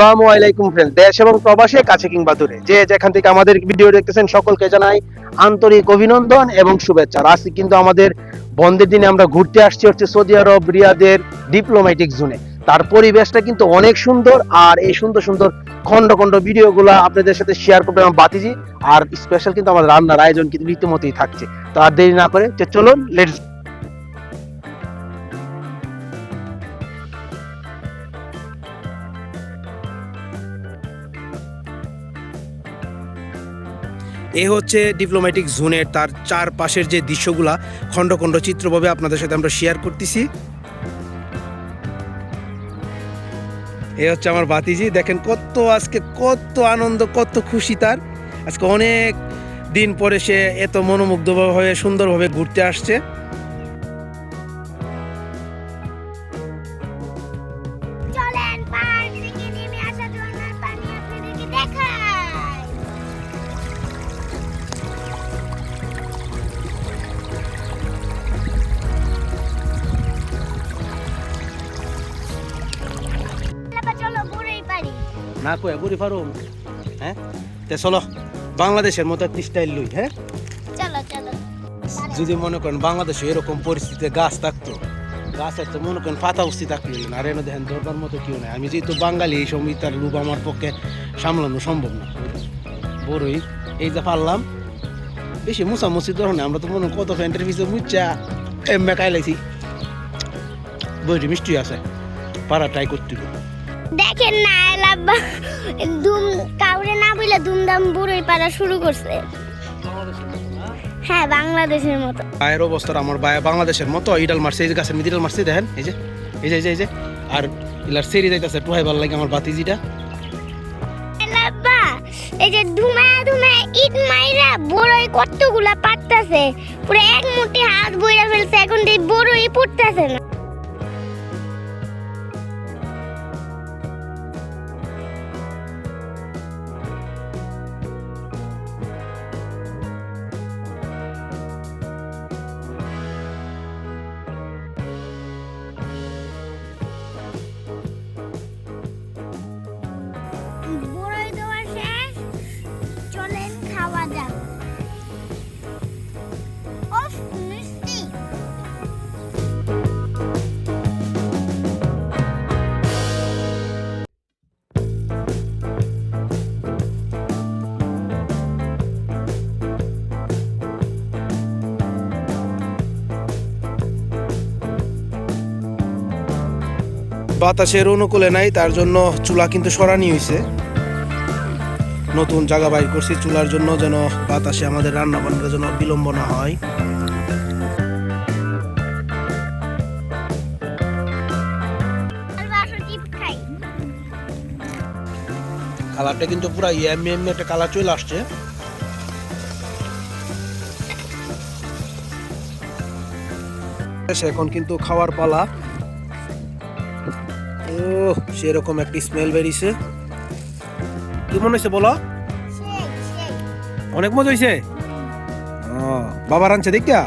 আসসালামু আলাইকুম ফ্রেন্ড দেশ এবং প্রবাসে কাছে কিংবা দূরে। যে যেখান থেকে আমাদের ভিডিও দেখতেছেন, সকলকে জানাই আন্তরিক অভিনন্দন এবং শুভেচ্ছা। কিন্তু আমাদের বন্ধের দিনে আমরা ঘুরতে আসছি হচ্ছে সৌদি আরব রিয়াদের ডিপ্লোম্যাটিক জোনে তার পরিবেশটা কিন্তু অনেক সুন্দর আর এই সুন্দর সুন্দর খন্ড খন্ড ভিডিওগুলো আপনাদের সাথে শেয়ার করবে আমার বাতিজি। আর স্পেশাল কিন্তু আমাদের রান্নার আয়োজন কিন্তু রীতিমতোই থাকছে। তো আর দেরি না করে চলুন লেটস এ হচ্ছে ডিপ্লোম্যাটিক জোনের তার চারপাশের যে দৃশ্যগুলা খণ্ড খণ্ড চিত্রভাবে আপনাদের সাথে আমরা শেয়ার করতেছি। এ হচ্ছে আমার বাতিজি দেখেন কত আজকে কত আনন্দ, কত খুশি তার। আজকে অনেক দিন পরে সে এত মনোমুগ্ধভাবে সুন্দরভাবে ঘুরতে আসছে। না কয়ে ঘুরে পারুম। হ্যাঁ? তে চলো বাংলাদেশের মতো একটি স্টাইল লই হ্যাঁ? চলো চলো। যদি মনে করেন বাংলাদেশে এরকম পরিস্থিতিতে গাছ থাকতো গাছের তো মনে করেন পাতা উস্তি থাকলে না আর এনে দেখেন ধরবার মতো কেউ নাই। আমি যেহেতু বাঙালি এই সময় তার রূপ আমার পক্ষে সামলানো সম্ভব না। বড়ই এই যে পারলাম বেশি মুসামুসি ধরো না আমরা তো মনে কত ফ্যান্টের পিছিয়ে মুচ্চা এমনি খাইলাইছি বইটি মিষ্টি আছে পারা ট্রাই করতে। দেখেন না এলাব্বা। ধুম কাউরে না বলে ধুমধাম বুড়োই পাড়া শুরু করছে। হ্যাঁ বাংলাদেশের মতো। বায়ের অবস্থা আমার বায়া বাংলাদেশের মতো ইডাল মারছে এই যে গাছের মিডিল মারছে দেখেন এই যে এই যে এই যে এই যে। আর ইলার সেরি যাইতেছে টুহাই ভালো লাগে আমার বাতিজিটা এলাব্বা এই যে ধুমায়া ধুমায়া ইট মাইরা বড়ই কতগুলা পাটতাছে। পুরো এক মুঠি হাত বইরা ফেলছে এখন এই বড়ই পড়তাছে না। বাতাসের অনুকূলে নাই, তার জন্য চুলা কিন্তু সরানি হয়েছে নতুন জায়গা বাইর করছি, চুলার জন্য যেন বাতাসে আমাদের রান্না বান্নার জন্য বিলম্ব না হয়। কালারটা কিন্তু পুরো এমনি এমনি একটা কালার চলে আসছে। এখন কিন্তু খাওয়ার পালা। ও সেরকম একটি স্মেল বেরিয়েছে। কি মনে হয়েছে বলো? অনেক মজা হয়েছে? বাবা রাঁধছে দেখিয়া?